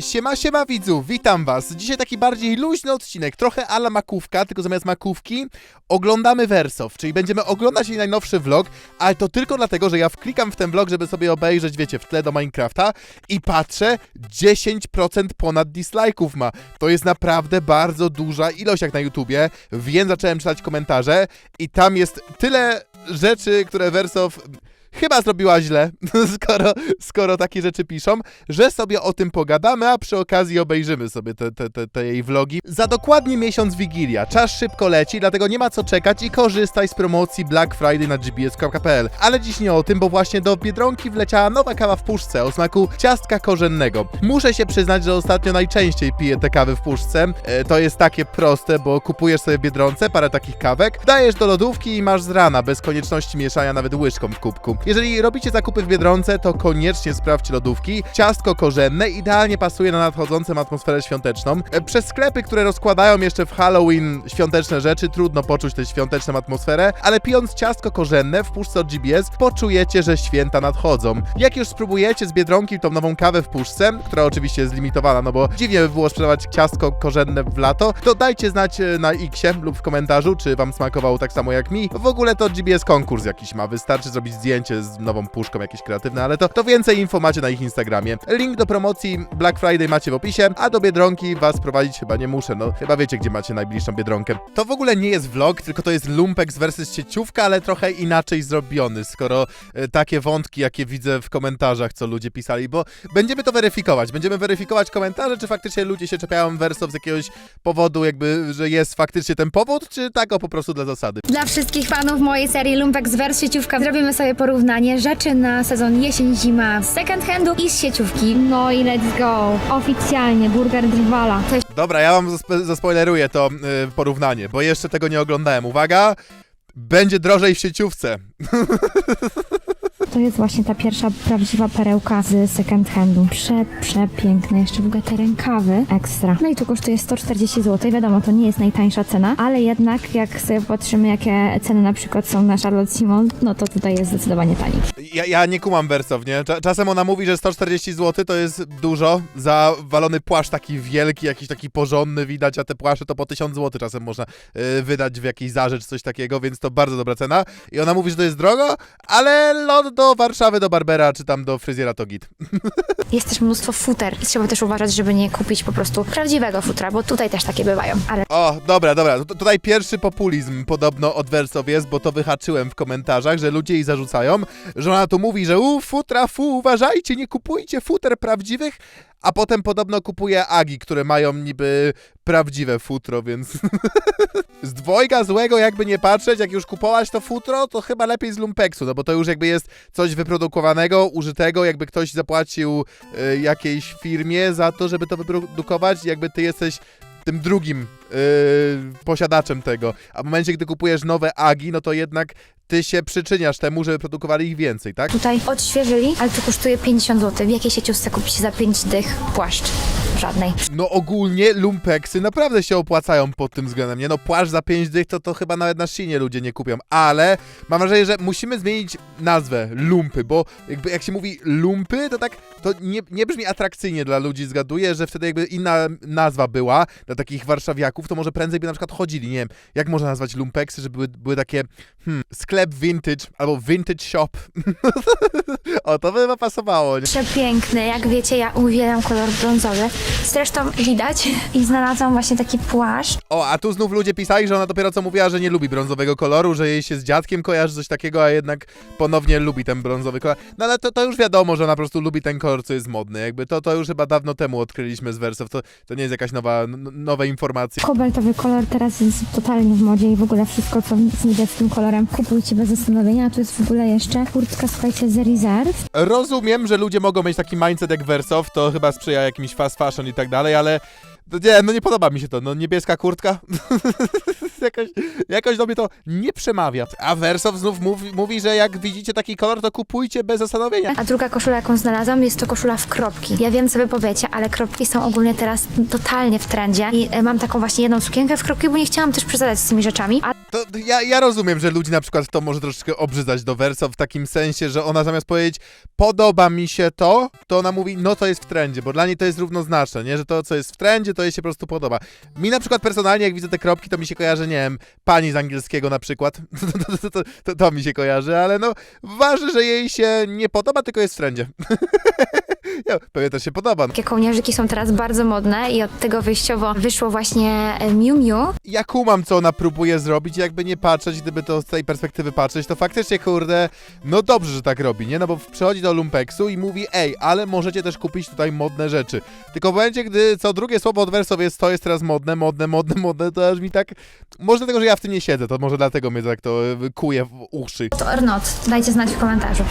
Siema, siema widzów, witam was. Dzisiaj taki bardziej luźny odcinek, trochę ala makówka, tylko zamiast makówki oglądamy Wersow, czyli będziemy oglądać jej najnowszy vlog, ale to tylko dlatego, że ja wklikam w ten vlog, żeby sobie obejrzeć, wiecie, w tle do Minecrafta i patrzę, 10% ponad dislike'ów ma. To jest naprawdę bardzo duża ilość jak na YouTubie, więc zacząłem czytać komentarze i tam jest tyle rzeczy, które Wersow chyba zrobiła źle, skoro, skoro takie rzeczy piszą, że sobie o tym pogadamy, a przy okazji obejrzymy sobie te, te, te, te jej vlogi. Za dokładnie miesiąc Wigilia. Czas szybko leci, dlatego nie ma co czekać i korzystaj z promocji Black Friday na gbs.pl. Ale dziś nie o tym, bo właśnie do Biedronki wleciała nowa kawa w puszce o smaku ciastka korzennego. Muszę się przyznać, że ostatnio najczęściej piję te kawy w puszce. E, to jest takie proste, bo kupujesz sobie w Biedronce parę takich kawek, dajesz do lodówki i masz z rana, bez konieczności mieszania nawet łyżką w kubku. Jeżeli robicie zakupy w Biedronce, to koniecznie sprawdźcie lodówki. Ciastko korzenne idealnie pasuje na nadchodzącą atmosferę świąteczną. E, Przez sklepy, które rozkładają jeszcze w Halloween świąteczne rzeczy, trudno poczuć tę świąteczną atmosferę, ale pijąc ciastko korzenne w puszce od GBS, poczujecie, że święta nadchodzą. Jak już spróbujecie z Biedronki tą nową kawę w puszce, która oczywiście jest limitowana, no bo dziwnie by było sprzedawać ciastko korzenne w lato, to dajcie znać e, na Xie lub w komentarzu, czy wam smakowało tak samo jak mi. W ogóle to GBS konkurs jakiś ma, wystarczy zrobić zdjęcie z nową puszką jakieś kreatywne, ale to, to więcej info macie na ich Instagramie. Link do promocji Black Friday macie w opisie, a do Biedronki was prowadzić chyba nie muszę, no chyba wiecie, gdzie macie najbliższą Biedronkę. To w ogóle nie jest vlog, tylko to jest Lumpex versus sieciówka, ale trochę inaczej zrobiony, skoro e, takie wątki, jakie widzę w komentarzach, co ludzie pisali, bo będziemy to weryfikować. Będziemy weryfikować komentarze, czy faktycznie ludzie się czepiają Wersow z jakiegoś powodu, jakby, że jest faktycznie ten powód, czy tak o po prostu dla zasady. Dla wszystkich fanów mojej serii Lumpex Vers sieciówka zrobimy sobie porównanie rzeczy na sezon jesień-zima z second handu i z sieciówki. No i let's go. Oficjalnie, burger Drwala. Dobra, ja wam zaspo- zaspoileruję to y, porównanie, bo jeszcze tego nie oglądałem. Uwaga! Będzie drożej w sieciówce. To jest właśnie ta pierwsza prawdziwa perełka z second handu. Prze, przepiękne. Jeszcze w ogóle te rękawy. Ekstra. No i tu kosztuje 140 zł. Wiadomo, to nie jest najtańsza cena, ale jednak jak sobie patrzymy, jakie ceny na przykład są na Charlotte Simon, no to tutaj jest zdecydowanie taniej. Ja, ja nie kumam Wersow, nie? Cza- czasem ona mówi, że 140 zł to jest dużo za walony płaszcz taki wielki, jakiś taki porządny widać, a te płaszcze to po 1000 zł czasem można y, wydać w jakiejś zarzecz, coś takiego, więc to bardzo dobra cena. I ona mówi, że to jest drogo, ale lot do Warszawy, do Barbera, czy tam do fryzjera to git. Jest też mnóstwo futer i trzeba też uważać, żeby nie kupić po prostu prawdziwego futra, bo tutaj też takie bywają. Ale O, dobra, dobra. Tu- Tutaj pierwszy populizm podobno od Wersow jest, bo to wyhaczyłem w komentarzach, że ludzie jej zarzucają, że ona tu mówi, że u, futra, fu, uważajcie, nie kupujcie futer prawdziwych, a potem podobno kupuje agi, które mają niby prawdziwe futro, więc z dwojga złego jakby nie patrzeć, jak już kupować to futro, to chyba lepiej z lumpeksu, no bo to już jakby jest coś wyprodukowanego, użytego, jakby ktoś zapłacił y, jakiejś firmie za to, żeby to wyprodukować, jakby ty jesteś tym drugim yy, posiadaczem tego. A w momencie, gdy kupujesz nowe agi, no to jednak ty się przyczyniasz temu, żeby produkowali ich więcej, tak? tutaj odświeżyli, ale to kosztuje 50 zł. W jakiej sieciówce kupić za 5 dych płaszcz? Żadnej. No ogólnie lumpeksy naprawdę się opłacają pod tym względem, nie? No płaszcz za 5 dych to, to chyba nawet na Shinie ludzie nie kupią, ale mam wrażenie, że musimy zmienić nazwę lumpy, bo jakby jak się mówi lumpy, to tak to nie, nie brzmi atrakcyjnie dla ludzi, zgaduję, że wtedy jakby inna nazwa była dla takich warszawiaków, to może prędzej by na przykład chodzili, nie wiem, jak można nazwać lumpeksy, żeby były, były takie hmm, sklep vintage albo vintage shop. o, to by chyba pasowało, nie? Przepiękny, jak wiecie, ja uwielbiam kolor brązowy. Zresztą widać i znalazłam właśnie taki płaszcz. O, a tu znów ludzie pisali, że ona dopiero co mówiła, że nie lubi brązowego koloru, że jej się z dziadkiem kojarzy coś takiego, a jednak ponownie lubi ten brązowy kolor. No ale to, to już wiadomo, że ona po prostu lubi ten kolor, co jest modny. Jakby to, to już chyba dawno temu odkryliśmy z Wersow, to, to nie jest jakaś nowa, n- nowe informacje. Kobaltowy kolor teraz jest totalnie w modzie i w ogóle wszystko, co z niebieskim kolorem kupujcie bez zastanowienia. A tu jest w ogóle jeszcze kurtka, słuchajcie, z Reserve. Rozumiem, że ludzie mogą mieć taki mindset jak Wersow, to chyba sprzyja jakimś fast fashion i tak dalej, ale nie, no nie podoba mi się to. No niebieska kurtka, jakoś, jakoś do mnie to nie przemawia. A Wersow znów mówi, mówi, że jak widzicie taki kolor, to kupujcie bez zastanowienia. A druga koszula, jaką znalazłam, jest to koszula w kropki. Ja wiem, co wy powiecie, ale kropki są ogólnie teraz totalnie w trendzie. I e, mam taką właśnie jedną sukienkę w kropki, bo nie chciałam też przesadzać z tymi rzeczami. A To ja, ja rozumiem, że ludzi na przykład to może troszeczkę obrzydzać do Verso w takim sensie, że ona zamiast powiedzieć podoba mi się to, to ona mówi no to jest w trendzie, bo dla niej to jest równoznaczne, nie? Że to, co jest w trendzie, to jej się po prostu podoba. Mi na przykład personalnie, jak widzę te kropki, to mi się kojarzy, nie wiem, pani z angielskiego na przykład. To, to, to, to, to mi się kojarzy, ale no ważne, że jej się nie podoba, tylko jest w trendzie. ja, pewnie też się podoba. Takie kołnierzyki są teraz bardzo modne i od tego wyjściowo wyszło właśnie e, Miu Miu. ja kumam, co ona próbuje zrobić, jakby nie patrzeć, gdyby to z tej perspektywy patrzeć, to faktycznie, kurde, no dobrze, że tak robi, nie? No bo przychodzi do Lumpeksu i mówi, ej, ale możecie też kupić tutaj modne rzeczy. Tylko w momencie, gdy co drugie słowo od Wersow jest, to jest teraz modne, modne, modne, modne, to aż mi tak, może dlatego, że ja w tym nie siedzę, to może dlatego mnie tak to y, kuje w uszy. To or not. Dajcie znać w komentarzu.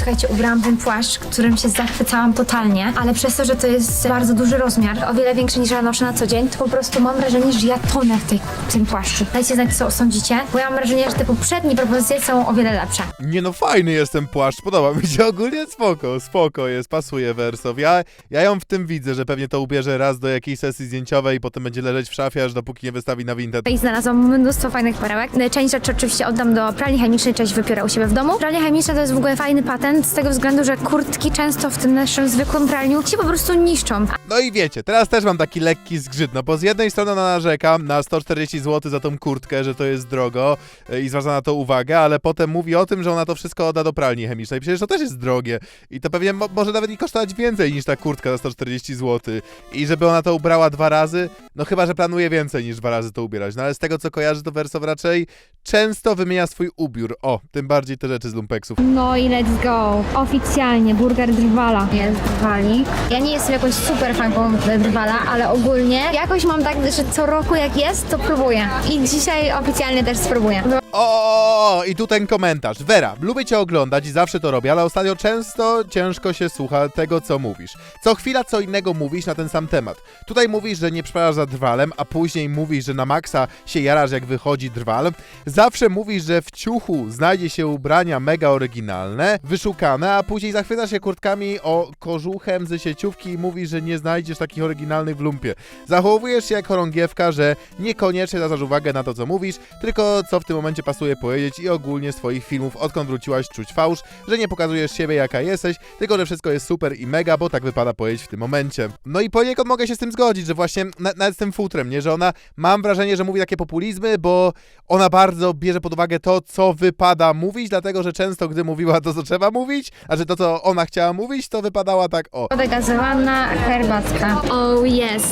Słuchajcie, ubrałam ten płaszcz, którym się zachwycałam totalnie, ale przez to, że to jest bardzo duży rozmiar, o wiele większy niż ja noszę na co dzień, to po prostu mam wrażenie, że ja tonę w, tej, w tym płaszczu. Dajcie znać, co sądzicie, bo ja mam wrażenie, że te poprzednie propozycje są o wiele lepsze. Nie no, fajny jest ten płaszcz, podoba mi się ogólnie, spoko, spoko jest, pasuje Wersow. Ja, ja ją w tym widzę, że pewnie to ubierze raz do jakiejś sesji zdjęciowej i potem będzie leżeć w szafie, aż dopóki nie wystawi na Vinted. I znalazłam mnóstwo fajnych perełek. Część rzeczy oczywiście oddam do pralni chemicznej, część wypiorę u siebie w domu. Pralnia chemiczna to jest w ogóle fajny patent z tego względu, że kurtki często w tym naszym zwykłym pralniu się po prostu niszczą. No i wiecie, teraz też mam taki lekki zgrzyt, no bo z jednej strony ona narzeka na 140 zł za tą kurtkę, że to jest drogo e, i zwraca na to uwagę, ale potem mówi o tym, że ona to wszystko odda do pralni chemicznej. Przecież to też jest drogie i to pewnie mo może nawet i kosztować więcej niż ta kurtka za 140 zł. I żeby ona to ubrała dwa razy, no chyba, że planuje więcej niż dwa razy to ubierać. No ale z tego co kojarzy, to Wersow raczej często wymienia swój ubiór. O, tym bardziej te rzeczy z lumpeksów. No i let's go. Oficjalnie burger drwala. Jest drwalik. Ja nie jestem jakąś super fanką drwala, ale ogólnie jakoś mam tak, że co roku jak jest, to próbuję. I dzisiaj oficjalnie też spróbuję. O, i tu ten komentarz. Vera, lubię cię oglądać i zawsze to robię, ale ostatnio często ciężko się słucha tego, co mówisz. Co chwila co innego mówisz na ten sam temat. Tutaj mówisz, że nie przepraszasz za drwalem, a później mówisz, że na maksa się jarasz, jak wychodzi drwal. Zawsze mówisz, że w ciuchu znajdzie się ubrania mega oryginalne, wyszukane, a później zachwycasz się kurtkami o kożuchem ze sieciówki i mówisz, że nie znajdziesz takich oryginalnych w lumpie. Zachowujesz się jak chorągiewka, że niekoniecznie zwracasz uwagę na to, co mówisz, tylko co w tym momencie pasuje powiedzieć i ogólnie z twoich filmów, odkąd wróciłaś, czuć fałsz, że nie pokazujesz siebie jaka jesteś, tylko że wszystko jest super i mega, bo tak wypada powiedzieć w tym momencie. No i poniekąd mogę się z tym zgodzić, że właśnie na, nawet z tym futrem, nie, że ona, mam wrażenie, że mówi takie populizmy, bo ona bardzo bierze pod uwagę to, co wypada mówić, dlatego, że często, gdy mówiła to, co trzeba mówić, a że to, co ona chciała mówić, to wypadała tak o. Woda gazowana, herbatka. Oh yes.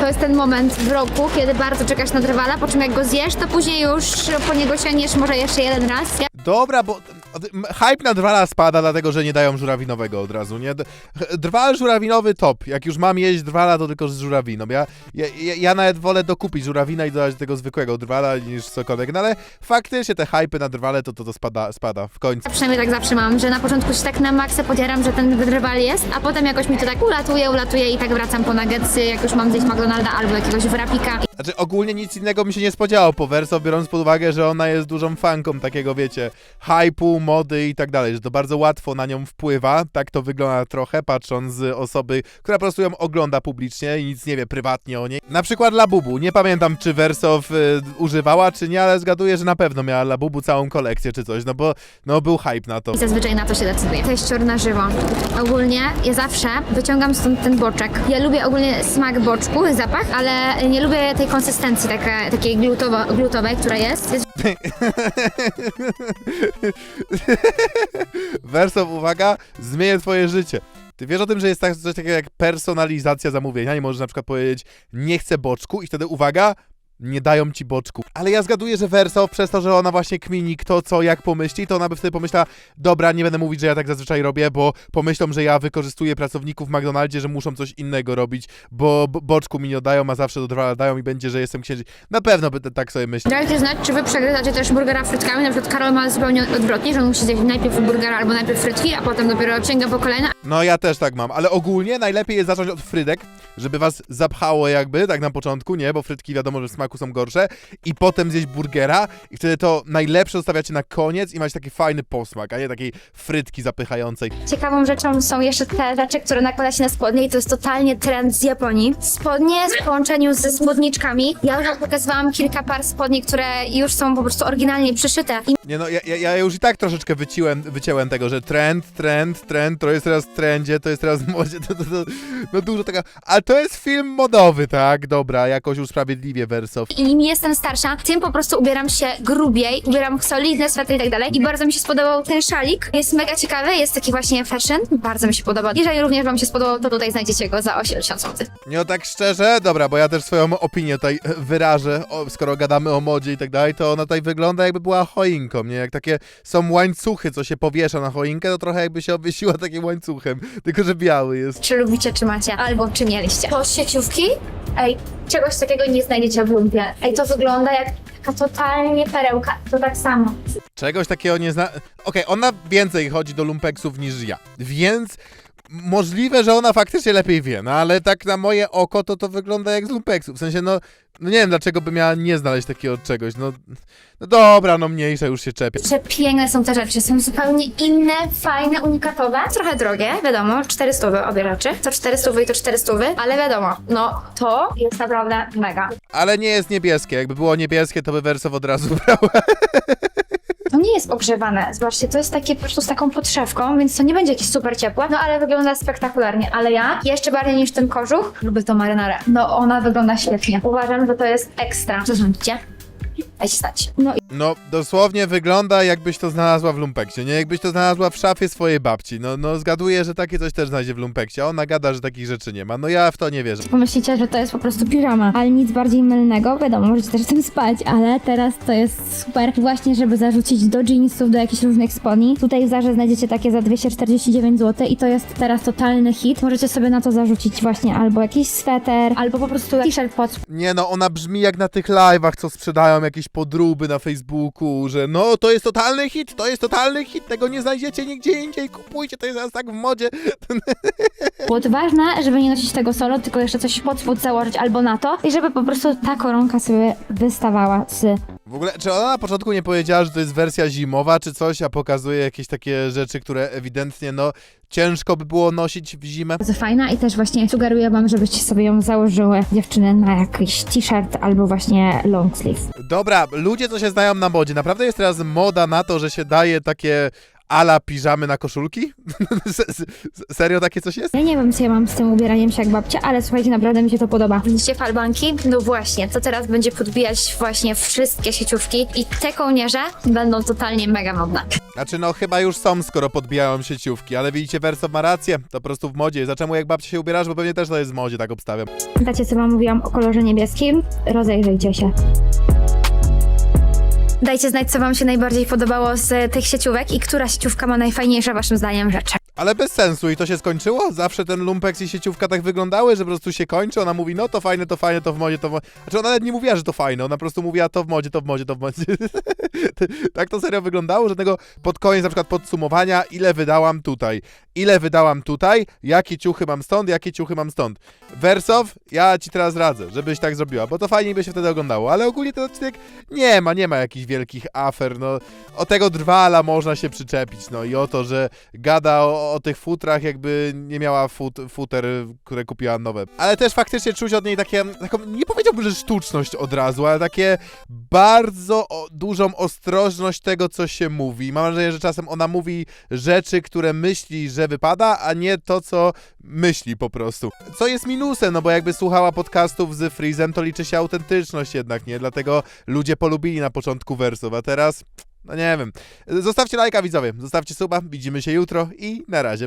To jest ten moment w roku, kiedy bardzo czekasz na drwala, po czym jak go zjesz, to później już po niego sięgniesz może jeszcze jeden raz. Dobra, bo hype na drwala spada, dlatego że nie dają żurawinowego od razu, nie? Drwal żurawinowy top. Jak już mam jeść drwala, to tylko z żurawiną. Ja, ja, ja- ja nawet wolę dokupić żurawina i dodać do tego zwykłego drwala niż cokolwiek. No ale faktycznie te hypy na drwale to, to, to spada, spada w końcu. przynajmniej tak zawsze mam, że na początku się tak na maksa podjaram, że ten drwal jest, a potem jakoś mi to tak ulatuje, ulatuje i tak wracam po nuggetsy, jak już mam zjeść McDonalda albo jakiegoś wrapika. Znaczy ogólnie nic innego mi się nie spodziewało po Verso, biorąc pod uwagę, że ona jest dużą fanką takiego, wiecie, hype'u, mody i tak dalej, że to bardzo łatwo na nią wpływa. Tak to wygląda trochę, patrząc z osoby, która po prostu ją ogląda publicznie i nic nie wie prywatnie o niej. Na przykład Labubu. Nie pamiętam, czy Versow y, używała, czy nie, ale zgaduję, że na pewno miała Labubu całą kolekcję czy coś, no bo no, był hype na to. I zazwyczaj na to się decyduję. Teścior na żywo. Ogólnie ja zawsze wyciągam stąd ten boczek. Ja lubię ogólnie smak boczku, zapach, ale nie lubię tej konsystencji taka, takiej glutowo, glutowej, która jest. jest Wersow, uwaga, zmienię twoje życie. Ty wiesz o tym, że jest tak, coś takiego jak personalizacja zamówienia i możesz na przykład powiedzieć nie chcę boczku i wtedy uwaga, nie dają ci boczku. Ale ja zgaduję, że Wersow przez to, że ona właśnie kmini kto co jak pomyśli, to ona by wtedy pomyślała, dobra, nie będę mówić, że ja tak zazwyczaj robię, bo pomyślą, że ja wykorzystuję pracowników w McDonaldzie, że muszą coś innego robić, bo bo- boczku mi nie oddają, a zawsze do drwala dają i będzie, że jestem księży. Na pewno by tak sobie myślał. Dajcie znać, czy wy przegryzacie też burgera frytkami. Na przykład Karol ma zupełnie odwrotnie, że on musi zjeść najpierw burgera albo najpierw frytki, a potem dopiero sięga po kolejne. No ja też tak mam, ale ogólnie najlepiej jest zacząć od frydek, żeby was zapchało jakby, tak na początku, nie? Bo frytki wiadomo, że w smaku są gorsze. I potem zjeść burgera i wtedy to najlepsze zostawiacie na koniec i macie taki fajny posmak, a nie takiej frytki zapychającej. Ciekawą rzeczą są jeszcze te rzeczy, które nakłada się na spodnie i to jest totalnie trend z Japonii. Spodnie w połączeniu ze spódniczkami. Ja już wam pokazywałam kilka par spodni, które już są po prostu oryginalnie przyszyte i Nie no, ja, ja, ja już i tak troszeczkę wyciłem, wycięłem tego, że trend, trend, trend, to jest teraz w trendzie, to jest teraz w modzie, to, to, to, no dużo tego, ale to jest film modowy, tak? Dobra, jakoś usprawiedliwie Wersow. im jestem starsza, tym po prostu ubieram się grubiej, ubieram solidne swetry i tak dalej. I bardzo mi się spodobał ten szalik. Jest mega ciekawy, jest taki właśnie fashion. Bardzo mi się podoba. Jeżeli również wam się spodobał, to tutaj znajdziecie go za 80 zł. Nie, no tak szczerze, dobra, bo ja też swoją opinię tutaj wyrażę, o, skoro gadamy o modzie i tak dalej, to ona tutaj wygląda jakby była choinką, nie? Jak takie są łańcuchy, co się powiesza na choinkę, to trochę jakby się obwiesiła takim łańcuchem, tylko że biały jest. Czy lubicie, czy macie, albo czy mieliście. To sieciówki? Ej, czegoś takiego nie znajdziecie w lumpie. Ej, to wygląda jak taka totalnie perełka. To tak samo. Czegoś takiego nie zna... Okej, ona więcej chodzi do lumpeksów niż ja, więc możliwe, że ona faktycznie lepiej wie, no ale tak na moje oko to to wygląda jak z lumpeksów, w sensie no, no nie wiem dlaczego by miała nie znaleźć takiego czegoś, no, no dobra, no mniejsza już się czepię. Przepiękne są te rzeczy, są zupełnie inne, fajne, unikatowe. Trochę drogie, wiadomo, 400 obie rzeczy. To 400 i to 400, ale wiadomo, no to jest naprawdę mega. Ale nie jest niebieskie, jakby było niebieskie, to by Wersow od razu brała. To nie jest ogrzewane, zobaczcie, to jest takie po prostu z taką podszewką, więc to nie będzie jakieś super ciepłe, no ale wygląda spektakularnie. Ale ja, jeszcze bardziej niż ten kożuch, lubię tą marynarę. No ona wygląda świetnie. Uważam, że to jest ekstra. Co? Dajcie stać. No No, dosłownie wygląda jakbyś to znalazła w lumpeksie, nie? Jakbyś to znalazła w szafie swojej babci. No, no zgaduję, że takie coś też znajdzie w lumpeksie, a ona gada, że takich rzeczy nie ma. No ja w to nie wierzę. Pomyślicie, że to jest po prostu piżama, ale nic bardziej mylnego. Wiadomo, możecie też w tym spać, ale teraz to jest super właśnie, żeby zarzucić do jeansów, do jakichś różnych spodni. Tutaj w Zarze znajdziecie takie za 249 zł i to jest teraz totalny hit. Możecie sobie na to zarzucić właśnie albo jakiś sweter, albo po prostu t-shirt pod Nie no, ona brzmi jak na tych live'ach, co sprzedają jakieś podróby na Facebooku, że no, to jest totalny hit, to jest totalny hit, tego nie znajdziecie nigdzie indziej, kupujcie, to jest teraz tak w modzie. spód. Ważne, żeby nie nosić tego solo, tylko jeszcze coś pod spód założyć albo na to i żeby po prostu ta koronka sobie wystawała z W ogóle, czy ona na początku nie powiedziała, że to jest wersja zimowa, czy coś, a pokazuje jakieś takie rzeczy, które ewidentnie, no, ciężko by było nosić w zimę? bardzo fajna i też właśnie sugeruję wam, żebyście sobie ją założyły dziewczyny na jakiś t-shirt albo właśnie long sleeve. Dobra, ludzie, co się znają na modzie, naprawdę jest teraz moda na to, że się daje takie ala piżamy na koszulki? Serio takie coś jest? Ja nie wiem, co ja mam z tym ubieraniem się jak babcia, ale słuchajcie, naprawdę mi się to podoba. Widzicie falbanki? No właśnie, to teraz będzie podbijać właśnie wszystkie sieciówki i te kołnierze będą totalnie mega modne. Znaczy, no chyba już są, skoro podbijają sieciówki, ale widzicie, Wersow ma rację, to po prostu w modzie jest. A czemu jak babcia się ubierasz, bo pewnie też to jest w modzie, tak obstawiam. Pamiętacie, co wam mówiłam o kolorze niebieskim? Rozejrzyjcie się. Dajcie znać, co wam się najbardziej podobało z tych sieciówek i która sieciówka ma najfajniejsze waszym zdaniem rzeczy. Ale bez sensu i to się skończyło? Zawsze ten lumpeks i sieciówka tak wyglądały, że po prostu się kończy, ona mówi, no to fajne, to fajne, to w modzie, to w modzie. Znaczy ona nawet nie mówiła, że to fajne, ona po prostu mówiła to w modzie, to w modzie, to w modzie. tak to serio wyglądało, że tego pod koniec na przykład podsumowania, ile wydałam tutaj, ile wydałam tutaj, jakie ciuchy mam stąd, jakie ciuchy mam stąd. Wersow, ja ci teraz radzę, żebyś tak zrobiła, bo to fajniej by się wtedy oglądało, ale ogólnie ten odcinek nie ma, nie ma jakichś wielkich afer, no o tego drwala można się przyczepić, no i o to, że gada o, o tych futrach, jakby nie miała fut, futer, które kupiła nowe. Ale też faktycznie czuć od niej takie, taką, nie powiedziałbym, że sztuczność od razu, ale takie bardzo o, dużą ostrożność tego, co się mówi. Mam wrażenie, że czasem ona mówi rzeczy, które myśli, że wypada, a nie to, co myśli po prostu. Co jest minusem, no bo jakby słuchała podcastów z Freezem, to liczy się autentyczność jednak, nie? Dlatego ludzie polubili na początku wersów, a teraz... No nie wiem. Zostawcie lajka widzowie, zostawcie suba, widzimy się jutro i na razie.